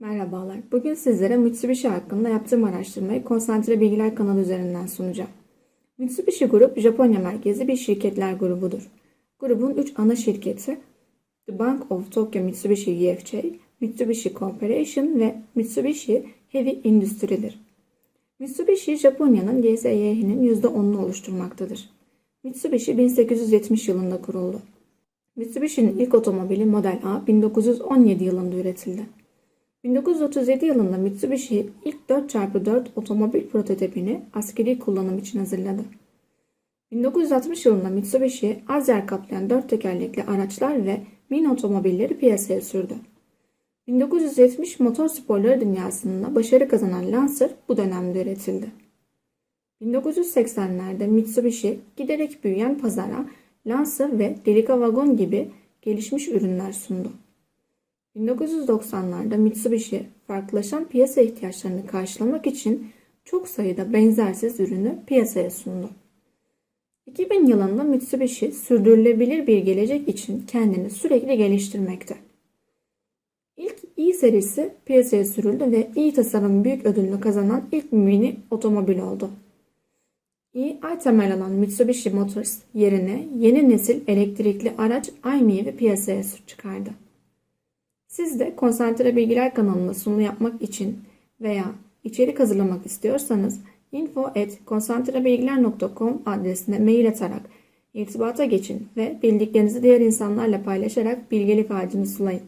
Merhabalar. Bugün sizlere Mitsubishi hakkında yaptığım araştırmayı Konsantre Bilgiler kanalı üzerinden sunacağım. Mitsubishi Grup, Japonya merkezli bir şirketler grubudur. Grubun 3 ana şirketi The Bank of Tokyo Mitsubishi UFJ, Mitsubishi Corporation ve Mitsubishi Heavy Industry'dir. Mitsubishi, Japonya'nın GSYH'nin %10'unu oluşturmaktadır. Mitsubishi 1870 yılında kuruldu. Mitsubishi'nin ilk otomobili Model A 1917 yılında üretildi. 1937 yılında Mitsubishi ilk 4x4 otomobil prototipini askeri kullanım için hazırladı. 1960 yılında Mitsubishi az yer kaplayan dört tekerlekli araçlar ve mini otomobilleri piyasaya sürdü. 1970 motor sporları dünyasında başarı kazanan Lancer bu dönemde üretildi. 1980'lerde Mitsubishi giderek büyüyen pazara Lancer ve Delica Wagon gibi gelişmiş ürünler sundu. 1990'larda Mitsubishi farklılaşan piyasa ihtiyaçlarını karşılamak için çok sayıda benzersiz ürünü piyasaya sundu. 2000 yılında Mitsubishi sürdürülebilir bir gelecek için kendini sürekli geliştirmekte. İlk i serisi piyasaya sürüldü ve i tasarım büyük ödülünü kazanan ilk mini otomobil oldu. i ay temel alan Mitsubishi Motors yerine yeni nesil elektrikli araç iMI'yi piyasaya çıkardı. Siz de Konsantre Bilgiler kanalına sunum yapmak için veya içerik hazırlamak istiyorsanız info@konsantrebilgiler.com adresine mail atarak irtibata geçin ve bildiklerinizi diğer insanlarla paylaşarak bilgelik ağacını sulayın.